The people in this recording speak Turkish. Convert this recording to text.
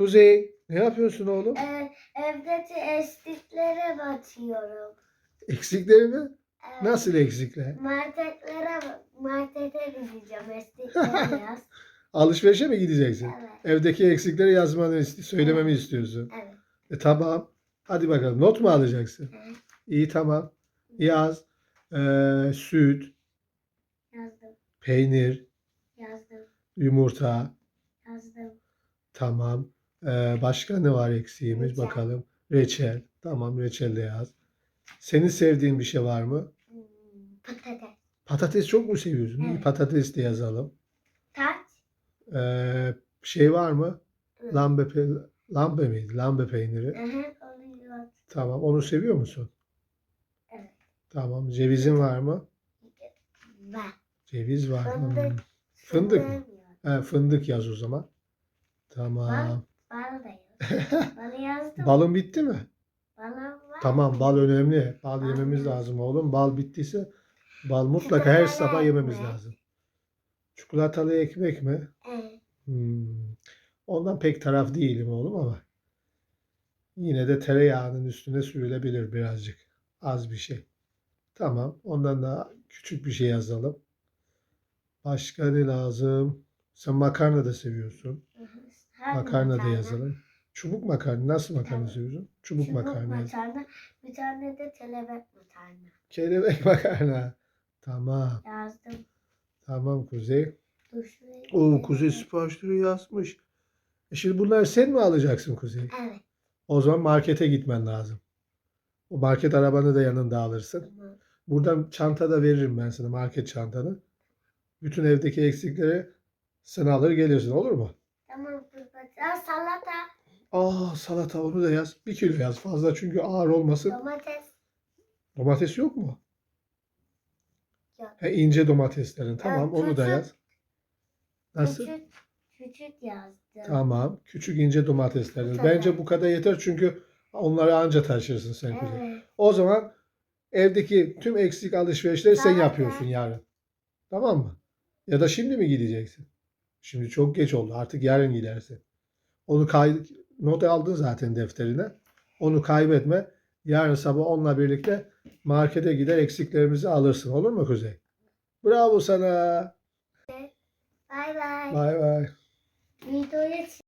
Kuzey ne yapıyorsun oğlum? Ee, evdeki eskiklere bakıyorum. Eksikleri mi? Evet. Nasıl eksikler? Marketlere, markete gideceğim eskiklere yaz. Alışverişe mi gideceksin? Evet. Evdeki eksikleri yazmanı, iste- söylememi istiyorsun. Evet. E tamam. Hadi bakalım. Not mu alacaksın? evet. İyi tamam. Yaz. Ee, süt, Yazdım. peynir, Yazdım. yumurta. Yazdım. Tamam. Ee, başka ne var eksiğimiz? Reçel. Bakalım. Reçel. Tamam reçel de yaz. Senin sevdiğin bir şey var mı? Hmm, Patates. Patates çok mu seviyorsun? Evet. patates de yazalım. Taç. Ee, şey var mı? Hı. Lambe, pe- lambe miydi? Lambe peyniri. Oluyor. Tamam. Onu seviyor musun? Evet. Tamam. Cevizin var mı? Var. Ceviz var. Hmm. Fındık. Fındık mı? He, fındık yaz o zaman. Tamam. Bal da yaz. Balı yazdım. Balın bitti mi? Balım var. Tamam bal önemli. Bal Bal yememiz önemli. lazım oğlum. Bal bittiyse bal mutlaka her Çikolatalı sabah yememiz ekmek. lazım. Çikolatalı ekmek mi? Evet. Hmm. Ondan pek taraf değilim oğlum ama yine de tereyağının üstüne sürülebilir birazcık. Az bir şey. Tamam. Ondan da küçük bir şey yazalım. Başka ne lazım? Sen makarna da seviyorsun. Hı hı. Makarna da yazalım. Çubuk makarna. Nasıl makarna Evet. seviyorsun? Çubuk, Çubuk makarna. makarna. Bir tane de kelebek makarna. Kelebek makarna. Tamam. Yazdım. Tamam Kuzey. Yazayım. Kuzey siparişleri yazmış. E şimdi bunları sen mi alacaksın Kuzey? Evet. O zaman markete gitmen lazım. O market arabanı da yanında alırsın. Tamam. Buradan çanta da veririm ben sana market çantanı. Bütün evdeki eksikleri sen alır gelirsin olur mu? Tamam Aa, salata. Aa salata onu da yaz. Bir kilo yaz fazla çünkü ağır olmasın. Domates. Domates yok mu? Yok. He, ince domateslerin. Tamam Evet, onu da yaz. Nasıl? Küçük, küçük yazdım. Tamam. Küçük ince domateslerin. Tamam. Bence bu kadar yeter çünkü onları anca taşırsın sen. Evet. O zaman evdeki tüm eksik alışverişleri sen Tamam. yapıyorsun yarın. Tamam mı? Ya da şimdi mi gideceksin? Şimdi çok geç oldu. Artık yarın gidersin. Onu kay not aldın zaten defterine. Onu kaybetme. Yarın sabah onunla birlikte markete gider eksiklerimizi alırsın. Olur mu Kuzey? Bravo sana. Bay bay. Bay bay. Videoyu